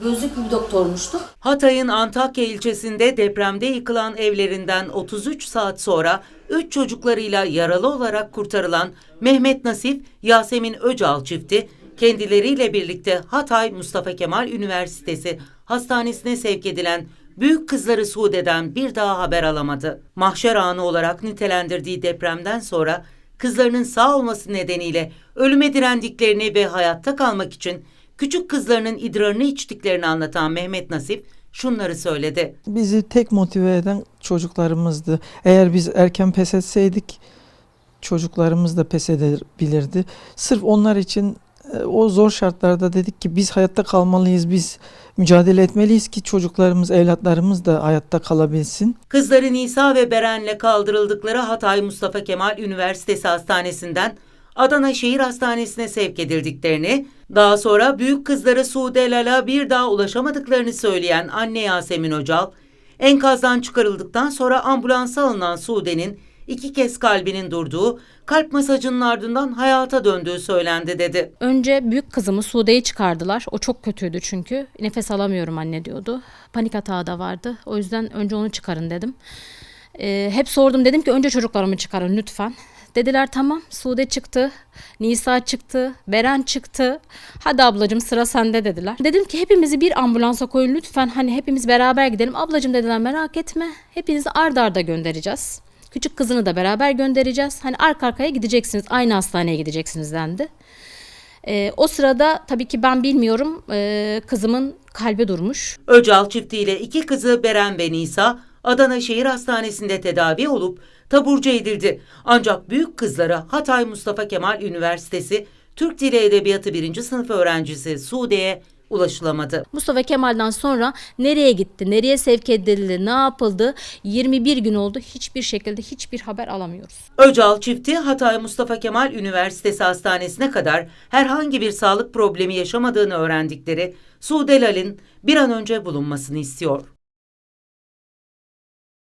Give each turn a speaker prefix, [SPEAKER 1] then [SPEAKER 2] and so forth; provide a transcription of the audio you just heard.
[SPEAKER 1] Gözlüklü bir doktormuştu.
[SPEAKER 2] Hatay'ın Antakya ilçesinde depremde yıkılan evlerinden 33 saat sonra 3 çocuklarıyla yaralı olarak kurtarılan Mehmet Nasif, Yasemin Öcal çifti kendileriyle birlikte Hatay Mustafa Kemal Üniversitesi Hastanesi'ne sevk edilen büyük kızları Sude'den bir daha haber alamadı. Mahşer anı olarak nitelendirdiği depremden sonra kızlarının sağ olması nedeniyle ölüme direndiklerini ve hayatta kalmak için küçük kızlarının idrarını içtiklerini anlatan Mehmet Nasip şunları söyledi.
[SPEAKER 3] Bizi tek motive eden çocuklarımızdı. Eğer biz erken pes etseydik çocuklarımız da pes edebilirdi. Sırf onlar için e, o zor şartlarda dedik ki biz hayatta kalmalıyız, biz mücadele etmeliyiz ki çocuklarımız, evlatlarımız da hayatta kalabilsin.
[SPEAKER 2] Kızları Nisa ve Beren'le kaldırıldıkları Hatay Mustafa Kemal Üniversitesi Hastanesi'nden Adana Şehir Hastanesi'ne sevk edildiklerini, daha sonra büyük kızları Sude Lal'a bir daha ulaşamadıklarını söyleyen anne Yasemin Öcal, enkazdan çıkarıldıktan sonra ambulansa alınan Sude'nin iki kez kalbinin durduğu, kalp masajının ardından hayata döndüğü söylendi dedi.
[SPEAKER 4] Önce büyük kızımı Sude'yi çıkardılar. O çok kötüydü çünkü. Nefes alamıyorum anne diyordu. Panik hata da vardı. O yüzden önce onu çıkarın dedim. Ee, hep sordum dedim ki önce çocuklarımı çıkarın lütfen. Dediler tamam Sude çıktı, Nisa çıktı, Beren çıktı. Hadi ablacığım sıra sende dediler. Dedim ki hepimizi bir ambulansa koyun lütfen hani hepimiz beraber gidelim. Ablacığım dediler merak etme hepinizi ard arda göndereceğiz. Küçük kızını da beraber göndereceğiz. Hani arka arkaya gideceksiniz aynı hastaneye gideceksiniz dendi. Ee, o sırada tabii ki ben bilmiyorum ee, kızımın kalbi durmuş.
[SPEAKER 2] Öcal çiftiyle iki kızı Beren ve Nisa Adana Şehir Hastanesi'nde tedavi olup taburcu edildi. Ancak büyük kızları Hatay Mustafa Kemal Üniversitesi Türk Dili Edebiyatı 1. sınıf öğrencisi Sude'ye ulaşılamadı.
[SPEAKER 4] Mustafa Kemal'den sonra nereye gitti, nereye sevk edildi, ne yapıldı 21 gün oldu hiçbir şekilde hiçbir haber alamıyoruz.
[SPEAKER 2] Öcal çifti Hatay Mustafa Kemal Üniversitesi Hastanesi'ne kadar herhangi bir sağlık problemi yaşamadığını öğrendikleri Sude Lal'in bir an önce bulunmasını istiyor.